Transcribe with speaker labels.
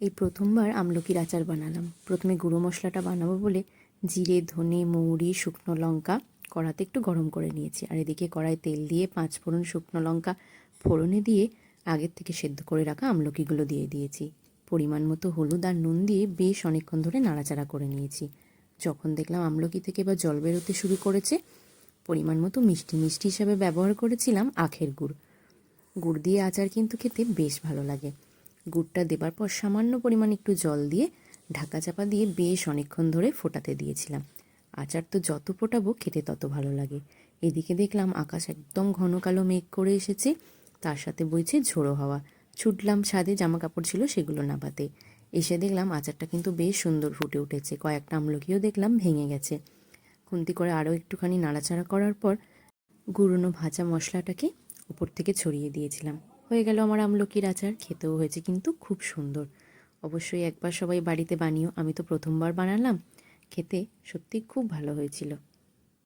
Speaker 1: এই প্রথমবার আমলকির আচার বানালাম। প্রথমে গুঁড়ো মশলাটা বানাবো বলে জিরে, ধনে, মৌরি, শুকনো লঙ্কা কড়াতে একটু গরম করে নিয়েছি। আর এদিকে কড়াই তেল দিয়ে পাঁচ ফোড়ন শুকনো লঙ্কা ফোড়নে দিয়ে আগের থেকে সেদ্ধ করে রাখা আমলকিগুলো দিয়ে দিয়েছি। পরিমাণ মতো হলুদ আর নুন দিয়ে বেশ অনেকক্ষণ ধরে নাড়াচাড়া করে নিয়েছি। যখন দেখলাম আমলকি থেকে এবার জল বেরোতে শুরু করেছে, পরিমাণ মতো মিষ্টি মিষ্টি হিসাবে ব্যবহার করেছিলাম আখের গুড়। গুড় দিয়ে আচার কিন্তু খেতে বেশ ভালো লাগে। গুড়টা দেবার পর সামান্য পরিমাণ একটু জল দিয়ে ঢাকা চাপা দিয়ে বেশ অনেকক্ষণ ধরে ফোটাতে দিয়েছিলাম। আচার তো যত ফোটাবো, খেতে তত ভালো লাগে। এদিকে দেখলাম আকাশ একদম ঘন কালো মেঘ করে এসেছে। তার সাথে বইছে ঝোড়ো হাওয়া। ছুটলাম ছাদে জামা কাপড় ছিল সেগুলো নাবাতে। এসে দেখলাম আচারটা কিন্তু বেশ সুন্দর ফুটে উঠেছে। কয়েকটা আমলকিও দেখলাম ভেঙে গেছে। খুন্তি করে আরও একটুখানি নাড়াচাড়া করার পর গুঁড়োনো ভাজা মশলাটাকে উপর থেকে ছড়িয়ে দিয়েছিলাম। হয়ে গেল আমার আমলকির আচার। খেতেও হয়েছে কিন্তু খুব সুন্দর। অবশ্যই একবার সবাই বাড়িতে বানিও। আমি তো প্রথমবার বানালাম। খেতে সত্যি খুব ভালো হয়েছিল।